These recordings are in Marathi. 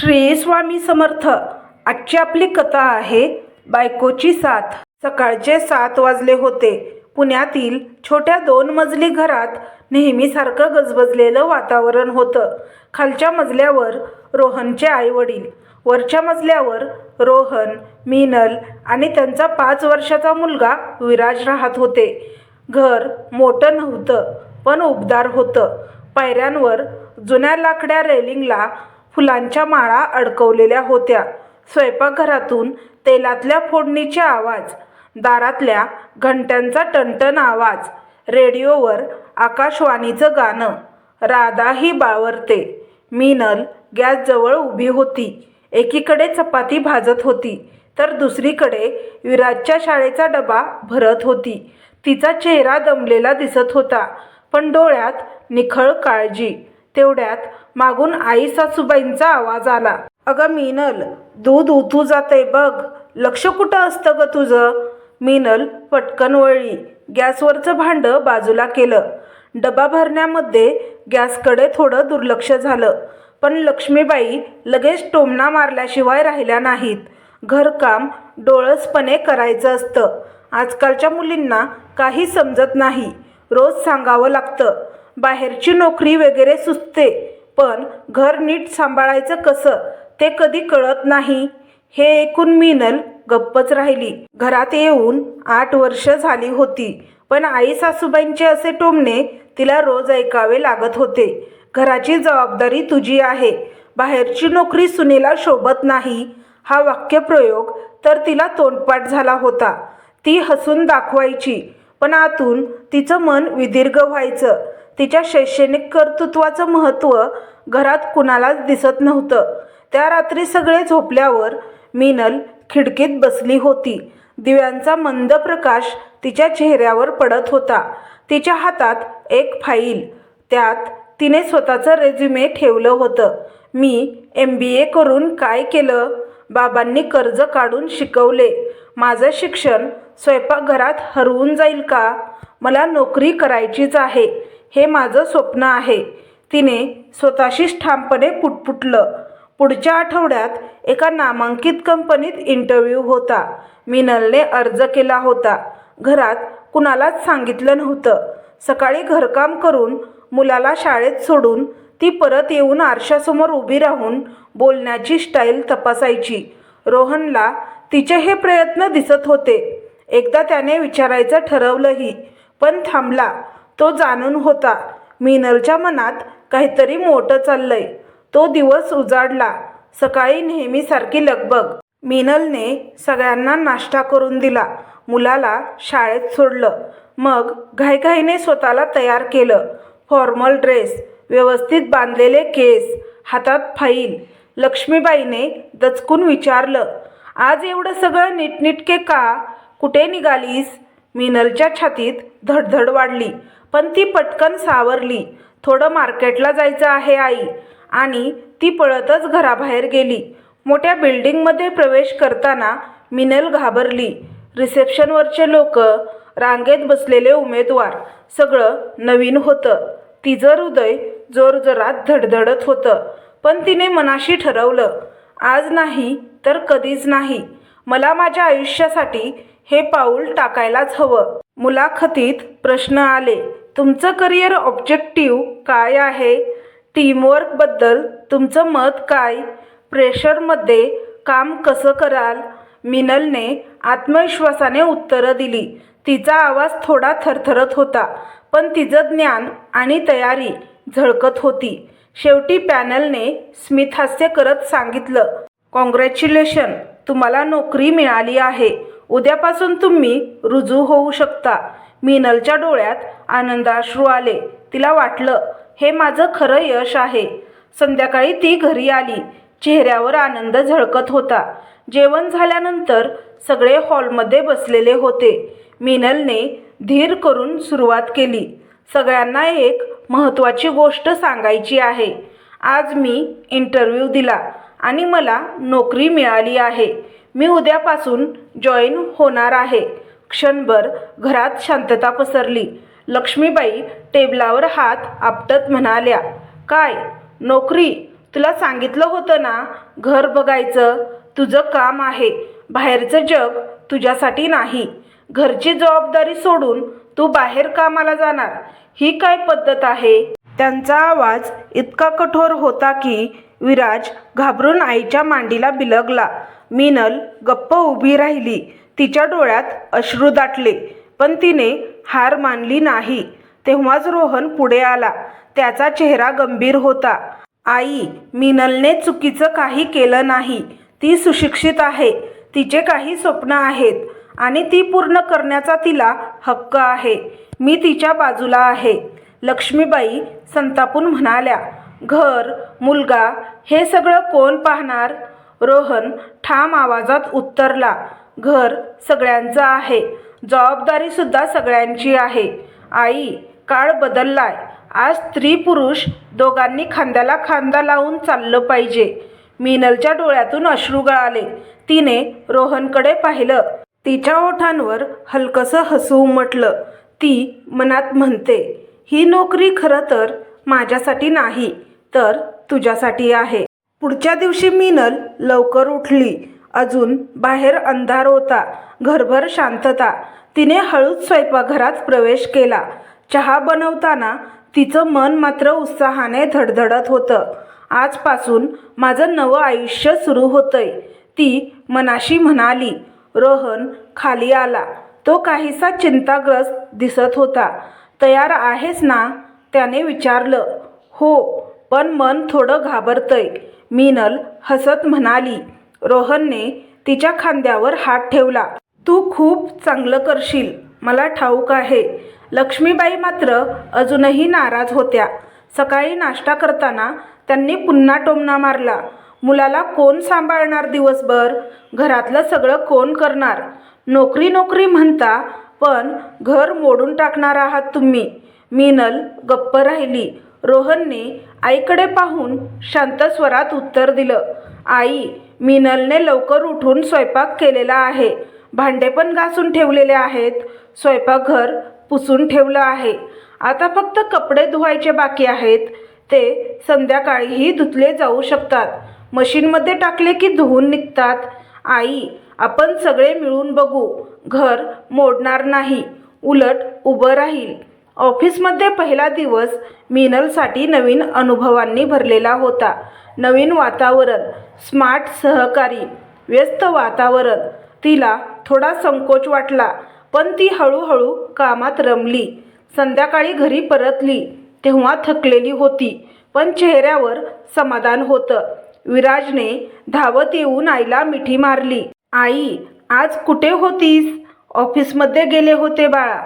श्री स्वामी समर्थ. आजची आपली कथा आहे बायकोची साथ. सकाळचे सात वाजले होते. पुण्यातील छोट्या दोन मजली घरात नेहमीसारखं गजबजलेलं वातावरण होतं. खालच्या मजल्यावर रोहनचे आईवडील. वरच्या मजल्यावर रोहन मीनल आणि त्यांचा पाच वर्षाचा मुलगा विराज राहत होते. घर मोठं नव्हतं पण उबदार होतं. पायऱ्यांवर जुन्या लाकड्या रेलिंगला फुलांच्या माळा अडकवलेल्या होत्या. स्वयंपाकघरातून तेलातल्या फोडणीचे आवाज दारातल्या घंट्यांचा टणटण आवाज रेडिओवर आकाशवाणीचं गाणं राधा ही बावरते. मीनल गॅसजवळ उभी होती. एकीकडे चपाती भाजत होती तर दुसरीकडे विराजच्या शाळेचा डबा भरत होती. तिचा चेहरा दमलेला दिसत होता पण डोळ्यात निखळ काळजी. तेवढ्यात मागून आई सासूबाईंचा आवाज आला. अगं मीनल दूध उतू जाते बघ. लक्ष कुठं असतं ग तुझं? मीनल पटकन वळली. गॅसवरचं भांडं बाजूला केलं. डबा भरण्यामध्ये गॅसकडे थोडं दुर्लक्ष झालं. पण लक्ष्मीबाई लगेच टोमणा मारल्याशिवाय राहिल्या नाहीत. घरकाम डोळसपणे करायचं असतं. आजकालच्या मुलींना काही समजत नाही. रोज सांगावं लागतं. बाहेरची नोकरी वगैरे सुचते. पण घर नीट सांभाळायचं कसं ते कधी कळत नाही. हे ऐकून मीनल गप्पच राहिली. घरात येऊन आठ वर्ष झाली होती पण आई सासूबाईंचे असे टोमणे तिला रोज ऐकावे लागत होते. घराची जबाबदारी तुझी आहे. बाहेरची नोकरी सुनेला शोभत नाही. हा वाक्यप्रयोग तर तिला तोंडपाठ झाला होता. ती हसून दाखवायची पण आतून तिचं मन विदीर्घ व्हायचं. तिच्या शैक्षणिक कर्तृत्वाचं महत्त्व घरात कुणालाच दिसत नव्हतं. त्या रात्री सगळे झोपल्यावर मीनल खिडकीत बसली होती. दिव्यांचा मंद प्रकाश तिच्या चेहऱ्यावर पडत होता. तिच्या हातात एक फाईल. त्यात तिने स्वतःचं रेझ्युमे ठेवलं होतं. मी एम बी ए करून काय केलं? बाबांनी कर्ज काढून शिकवले. माझं शिक्षण स्वयंपाकघरात हरवून जाईल का? मला नोकरी करायचीच आहे. हे माझं स्वप्न आहे. तिने स्वतःशीच ठामपणे पुटपुटलं. पुढच्या आठवड्यात एका नामांकित कंपनीत इंटरव्ह्यू होता. मिनलने अर्ज केला होता. घरात कुणालाच सांगितलं नव्हतं. सकाळी घरकाम करून मुलाला शाळेत सोडून ती परत येऊन आरशासमोर उभी राहून बोलण्याची स्टाईल तपासायची. रोहनला तिचे हे प्रयत्न दिसत होते. एकदा त्याने विचारायचं ठरवलंही पण थांबला. तो जाणून होता मिनलच्या मनात काहीतरी मोठं चाललंय. तो दिवस उजाडला. सकाळी नेहमीसारखी लगबग. मिनलने सगळ्यांना नाश्ता करून दिला. मुलाला शाळेत सोडलं. मग घाईघाईने स्वतःला तयार केलं. फॉर्मल ड्रेस व्यवस्थित बांधलेले केस हातात फाईल. लक्ष्मीबाईने दचकून विचारलं आज एवढं सगळं नीटनीटके का? कुठे निघालीस? मिनलच्या छातीत धडधड वाढली पण ती पटकन सावरली. थोडं मार्केटला जायचं आहे आई. आणि ती पळतच घराबाहेर गेली. मोठ्या बिल्डिंगमध्ये प्रवेश करताना मिनल घाबरली. रिसेप्शनवरचे लोक रांगेत बसलेले उमेदवार सगळं नवीन होतं. तिचं हृदय जोरजोरात धडधडत होतं. पण तिने मनाशी ठरवलं आज नाही तर कधीच नाही. मला माझ्या आयुष्यासाठी हे पाऊल टाकायलाच हवं. मुलाखतीत प्रश्न आले. तुमचं करिअर ऑब्जेक्टिव्ह काय आहे? टीमवर्कबद्दल तुमचं मत काय? प्रेशरमध्ये काम कसं कराल? मिनलने आत्मविश्वासाने उत्तरं दिली. तिचा आवाज थोडा थरथरत होता पण तिचं ज्ञान आणि तयारी झळकत होती. शेवटी पॅनलने स्मित हास्य करत सांगितलं कॉंग्रॅच्युलेशन तुम्हाला नोकरी मिळाली आहे. उद्यापासून तुम्ही रुजू होऊ शकता. मिनलच्या डोळ्यात आनंदाश्रू आले. तिला वाटलं हे माझं खरं यश आहे. संध्याकाळी ती घरी आली. चेहऱ्यावर आनंद झळकत होता. जेवण झाल्यानंतर सगळे हॉलमध्ये बसलेले होते. मिनलने धीर करून सुरुवात केली. सगळ्यांना एक महत्त्वाची गोष्ट सांगायची आहे. आज मी इंटरव्ह्यू दिला आणि मला नोकरी मिळाली आहे. मी उद्यापासून जॉईन होणार आहे. क्षणभर घरात शांतता पसरली. लक्ष्मीबाई टेबलावर हात आपटत म्हणाल्या काय नोकरी? तुला सांगितलं होतं ना घर बघायचं तुझं काम आहे बाहेरचं जग तुझ्यासाठी नाही. घरची जबाबदारी सोडून तू बाहेर कामाला जाणार. ही काय पद्धत आहे? त्यांचा आवाज इतका कठोर होता की विराज घाबरून आईच्या मांडीला बिलगला. मिनल गप्प उभी राहिली. तिच्या डोळ्यात अश्रू दाटले पण तिने हार मानली नाही. तेव्हाच रोहन पुढे आला. त्याचा चेहरा गंभीर होता. आई मिनलने चुकीचं काही केलं नाही. ती सुशिक्षित आहे. तिचे काही स्वप्न आहेत आणि ती पूर्ण करण्याचा तिला हक्क आहे. मी तिच्या बाजूला आहे. लक्ष्मीबाई संतापून म्हणाल्या घर मुलगा हे सगळं कोण पाहणार? रोहन ठाम आवाजात उत्तरला घर सगळ्यांचं आहे. जबाबदारीसुद्धा सगळ्यांची आहे. आई काळ बदललाय. आज स्त्री पुरुष दोघांनी खांद्याला खांदा लावून चाललं पाहिजे. मिनलच्या डोळ्यातून अश्रू गळाले. तिने रोहनकडे पाहिलं. तिच्या ओठांवर हलकसं हसू उमटलं. ती मनात म्हणते ही नोकरी खरं तर माझ्यासाठी नाही तर तुझ्यासाठी आहे. पुढच्या दिवशी मिनल लवकर उठली. अजून बाहेर अंधार होता. घरभर शांतता. तिने हळूच स्वयंपाकघरात प्रवेश केला. चहा बनवताना तिचं मन मात्र उत्साहाने धडधडत होतं. आजपासून माझं नवं आयुष्य सुरू होतंय. ती मनाशी म्हणाली रोहन खाली आला. तो काहीसा चिंताग्रस्त दिसत होता. तयार आहेस ना? त्याने विचारलं. हो पण मन थोडं घाबरतंय. मिनल हसत म्हणाली रोहनने तिच्या खांद्यावर हात ठेवला. तू खूप चांगलं करशील. मला ठाऊक आहे. लक्ष्मीबाई मात्र अजूनही नाराज होत्या. सकाळी नाश्ता करताना त्यांनी पुन्हा टोमणा मारला. मुलाला कोण सांभाळणार दिवसभर? घरातलं सगळं कोण करणार? नोकरी नोकरी म्हणता पण घर मोडून टाकणार आहात तुम्ही मीनल गप्प राहिली. रोहनने आईकडे पाहून शांत स्वरात उत्तर दिलं. आई मिनलने लवकर उठून स्वयंपाक केलेला आहे. भांडे पण घासून ठेवलेले आहेत. स्वयंपाकघर पुसून ठेवलं आहे. आता फक्त कपडे धुवायचे बाकी आहेत. ते संध्याकाळीही धुतले जाऊ शकतात. मशीनमध्ये टाकले की धुवून निघतात. आई आपण सगळे मिळून बघू. घर मोडणार नाही. उलट उभं राहील. ऑफिसमध्ये पहिला दिवस मिनलसाठी नवीन अनुभवांनी भरलेला होता. नवीन वातावरण स्मार्ट सहकारी व्यस्त वातावरण. तिला थोडा संकोच वाटला पण ती हळूहळू कामात रमली. संध्याकाळी घरी परतली तेव्हा थकलेली होती पण चेहऱ्यावर समाधान होतं. विराजने धावत येऊन आईला मिठी मारली. आई आज कुठे होतीस? ऑफिसमध्ये गेले होते बाळा.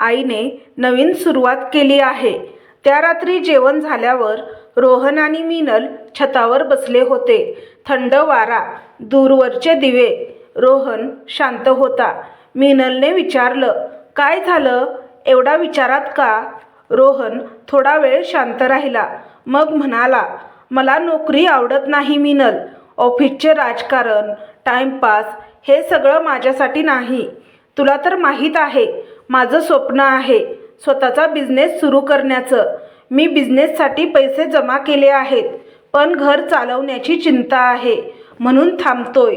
आईने नवीन सुरुवात केली आहे. त्या रात्री जेवण झाल्यावर रोहन आणि मिनल छतावर बसले होते. थंड वारा दूरवरचे दिवे. रोहन शांत होता. मिनलने विचारलं काय झालं? एवढा विचारात का? रोहन थोडा वेळ शांत राहिला. मग म्हणाला मला नोकरी आवडत नाही मिनल. ऑफिसचे राजकारण टाइमपास हे सगळं माझ्यासाठी नाही. तुला तर माहीत आहे माझं स्वप्न आहे स्वतःचा बिझनेस सुरू करण्याचं. मी बिझनेससाठी पैसे जमा केले आहेत पण घर चालवण्याची चिंता आहे म्हणून थांबतोय.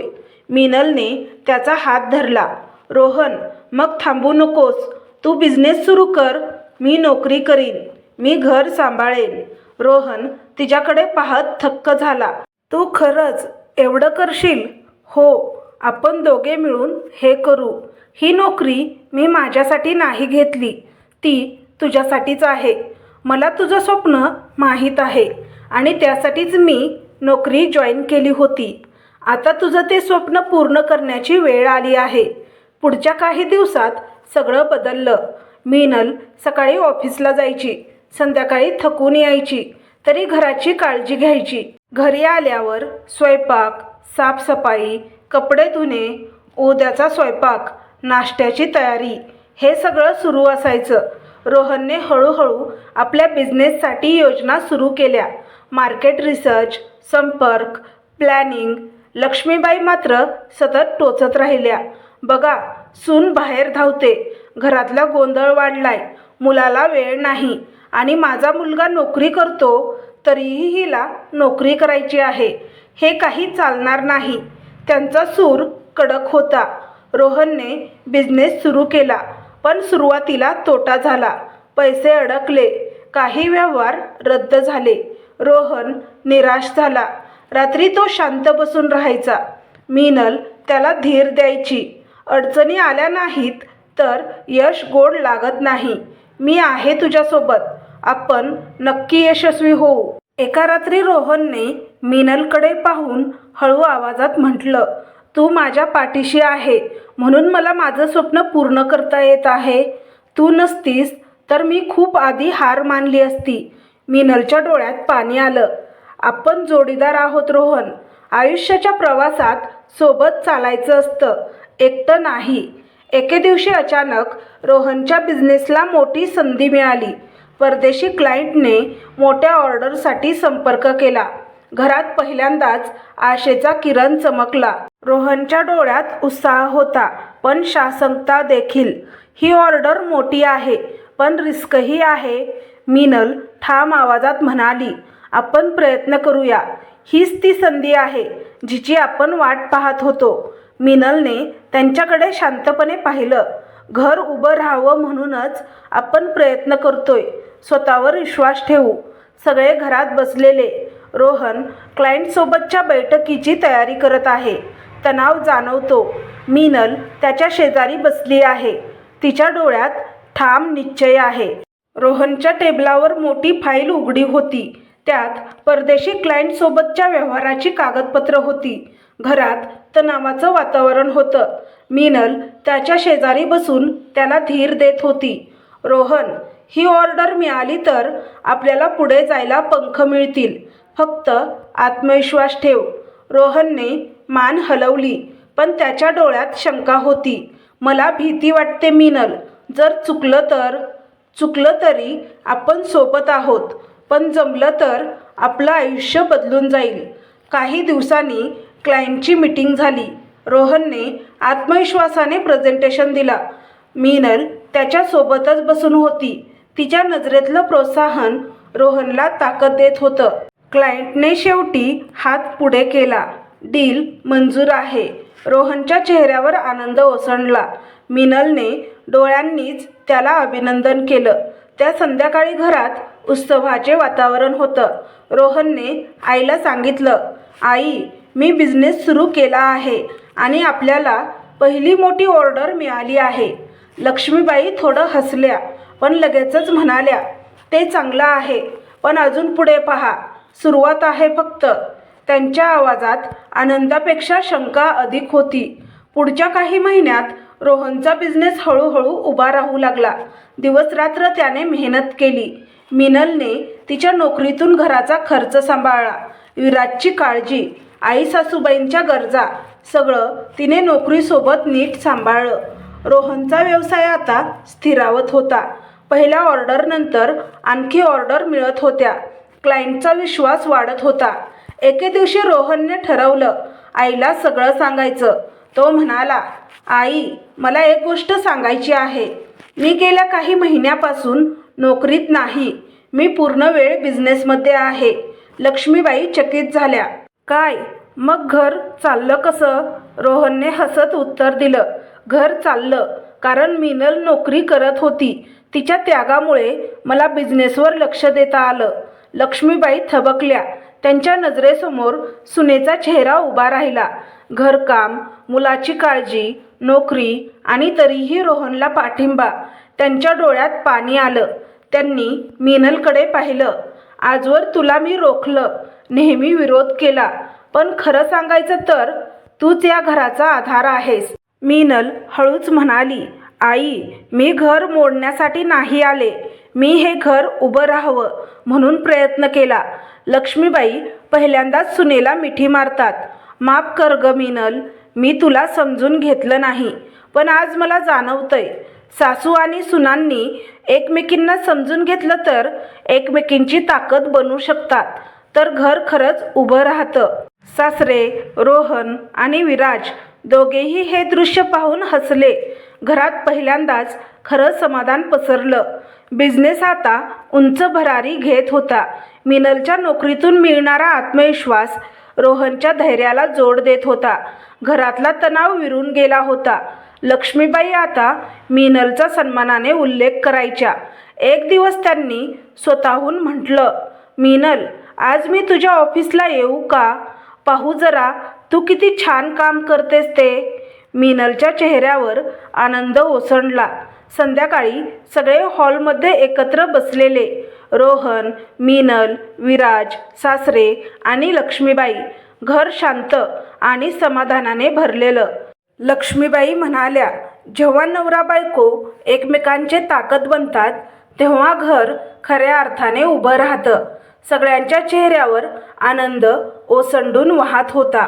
मिनलने त्याचा हात धरला. रोहन मग थांबू नकोस. तू बिझनेस सुरू कर. मी नोकरी करीन. मी घर सांभाळेन. रोहन तिच्याकडे पाहत थक्क झाला. तू खरंच एवढं करशील? हो आपण दोघे मिळून हे करू. ही नोकरी मी माझ्यासाठी नाही घेतली. ती तुझ्यासाठीच आहे. मला तुझं स्वप्न माहीत आहे आणि त्यासाठीच मी नोकरी जॉईन केली होती. आता तुझं ते स्वप्न पूर्ण करण्याची वेळ आली आहे. पुढच्या काही दिवसात सगळं बदललं. मीनल सकाळी ऑफिसला जायची. संध्याकाळी थकून यायची. तरी घराची काळजी घ्यायची. घरी आल्यावर स्वयंपाक साफसफाई कपडे धुणे उद्याचा स्वयंपाक नाश्त्याची तयारी हे सगळं सुरू असायचं. रोहनने हळूहळू आपल्या बिझनेससाठी योजना सुरू केल्या. मार्केट रिसर्च संपर्क प्लॅनिंग लक्ष्मीबाई मात्र सतत टोचत राहिल्या. बघा सून बाहेर धावते. घरातला गोंधळ वाढलाय. मुलाला वेळ नाही. आणि माझा मुलगा नोकरी करतो तरीही हिला नोकरी करायची आहे. हे काही चालणार नाही. त्यांचा सूर कडक होता. रोहनने बिझनेस सुरू केला. पण सुरुवातीला तोटा झाला. पैसे अडकले. काही व्यवहार रद्द झाले. रोहन निराश झाला. रात्री तो शांत बसून राहायचा. मीनल त्याला धीर द्यायची. अडचणी आल्या नाहीत तर यश गोड लागत नाही. मी आहे तुझ्यासोबत. आपण नक्की यशस्वी होऊ. एका रात्री रोहनने मीनलकडे पाहून हळू आवाजात म्हटलं तू माझ्या पाठीशी आहे. म्हणून मला माझं स्वप्न पूर्ण करता येत आहे. तू नसतीस तर मी खूप आधी हार मानली असती. मिनलच्या डोळ्यात पाणी आलं. आपण जोडीदार आहोत रोहन. आयुष्याच्या प्रवासात सोबत चालायचं असतं. एकटं नाही. एके दिवशी अचानक रोहनच्या बिझनेसला मोठी संधी मिळाली. परदेशी क्लायंटने मोठ्या ऑर्डरसाठी संपर्क केला. घरात पहिल्यांदाच आशेचा किरण चमकला. रोहनच्या डोळ्यात उत्साह होता पण शासकता देखील. ही ऑर्डर मोठी आहे पण रिस्कही आहे मीनल ठाम आवाजात म्हणाली. आपण प्रयत्न करूया. हीच ती संधी आहे जिची आपण वाट पाहत होतो. मिनलने त्यांच्याकडे शांतपणे पाहिलं. घर उभं राहावं म्हणूनच आपण प्रयत्न करतोय. स्वतःवर विश्वास ठेवू. सगळे घरात बसलेले. रोहन क्लायंटसोबतच्या बैठकीची तयारी करत आहे. तणाव जाणवतो. मीनल त्याच्या शेजारी बसली आहे. तिच्या डोळ्यात ठाम निश्चय आहे. रोहनच्या टेबलावर मोठी फाईल उघडी होती. त्यात परदेशी क्लायंटसोबतच्या व्यवहाराची कागदपत्र होती. घरात तणावाचं वातावरण होतं. मीनल त्याच्या शेजारी बसून त्याला धीर देत होती. रोहन ही ऑर्डर मिळाली तर आपल्याला पुढे जायला पंख मिळतील. फक्त आत्मविश्वास ठेव. रोहनने मान हलवली पण त्याच्या डोळ्यात शंका होती. मला भीती वाटते मीनल. जर चुकलं तर चुकलं तरी आपण सोबत आहोत पण जमलं तर आपलं आयुष्य बदलून जाईल. काही दिवसांनी क्लायंटची मीटिंग झाली. रोहनने आत्मविश्वासाने प्रेझेंटेशन दिला. मीनल त्याच्यासोबतच बसून होती. तिच्या नजरेतलं प्रोत्साहन रोहनला ताकद देत होतं. क्लायंटने शेवटी हात पुढे केला. डील मंजूर आहे. रोहनच्या चेहऱ्यावर आनंद ओसंडला. मिनलने डोळ्यांनीच त्याला अभिनंदन केलं. त्या संध्याकाळी घरात उत्सवाचे वातावरण होतं. रोहनने आईला सांगितलं आई मी बिझनेस सुरू केला आहे आणि आपल्याला पहिली मोठी ऑर्डर मिळाली आहे. लक्ष्मीबाई थोडं हसल्या पण लगेचच म्हणाल्या ते चांगलं आहे पण अजून पुढे पहा. सुरुवात आहे फक्त. त्यांच्या आवाजात आनंदापेक्षा शंका अधिक होती. पुढच्या काही महिन्यात रोहनचा बिझनेस हळूहळू उभा राहू लागला. दिवसरात्र त्याने मेहनत केली. मिनलने तिच्या नोकरीतून घराचा खर्च सांभाळला. विराजची काळजी आई सासूबाईंच्या गरजा सगळं तिने नोकरीसोबत नीट सांभाळलं. रोहनचा व्यवसाय आता स्थिरावत होता. पहिल्या ऑर्डरनंतर आणखी ऑर्डर मिळत होत्या. क्लायंटचा विश्वास वाढत होता. एके दिवशी रोहनने ठरवलं आईला सगळं सांगायचं. तो म्हणाला आई मला एक गोष्ट सांगायची आहे. मी गेल्या काही महिन्यापासून नोकरीत नाही. मी पूर्ण वेळ बिझनेसमध्ये आहे. लक्ष्मीबाई चकित झाल्या. काय? मग घर चाललं कसं? रोहनने हसत उत्तर दिलं. घर चाललं कारण मिनल नोकरी करत होती. तिच्या त्यागामुळे मला बिझनेसवर लक्ष देता आलं. लक्ष्मीबाई थबकल्या. त्यांच्या नजरेसमोर सुनेचा चेहरा उभा राहिला. घरकाम मुलाची काळजी नोकरी आणि तरीही रोहनला पाठिंबा. त्यांच्या डोळ्यात पाणी आलं. त्यांनी मिनलकडे पाहिलं. आजवर तुला मी रोखलं. नेहमी विरोध केला. पण खरं सांगायचं तर तूच या घराचा आधार आहेस. मीनल हळूच म्हणाली आई मी घर मोडण्यासाठी नाही आले. मी हे घर उभं राहावं म्हणून प्रयत्न केला. लक्ष्मीबाई पहिल्यांदाच सुनेला मिठी मारतात. माफ कर ग मीनल मी तुला समजून घेतलं नाही पण आज मला जाणवतंय. सासू आणि सुनांनी एकमेकींना समजून घेतलं तर एकमेकींची ताकद बनू शकतात. तर घर खरंच उभं राहतं. सासरे रोहन आणि विराज दोघेही हे दृश्य पाहून हसले. घरात पहिल्यांदाच खरं समाधान पसरलं. बिझनेस आता उंच भरारी घेत होता. मिनलच्या नोकरीतून मिळणारा आत्मविश्वास रोहनच्या धैर्याला जोड देत होता. घरातला तणाव विरून गेला होता. लक्ष्मीबाई आता मिनलचा सन्मानाने उल्लेख करायच्या. एक दिवस त्यांनी स्वतःहून म्हटलं मिनल आज मी तुझ्या ऑफिसला येऊ का? पाहू जरा तू किती छान काम करतेस ते. मिनलच्या चेहऱ्यावर आनंद ओसंडला. संध्याकाळी सगळे हॉलमध्ये एकत्र बसलेले. रोहन मीनल विराज सासरे आणि लक्ष्मीबाई घर शांत आणि समाधानाने भरलेलं. लक्ष्मीबाई म्हणाल्या जेव्हा नवरा बायको एकमेकांचे ताकद बनतात तेव्हा घर खऱ्या अर्थाने उभं राहतं. सगळ्यांच्या चेहऱ्यावर आनंद ओसंडून वाहत होता.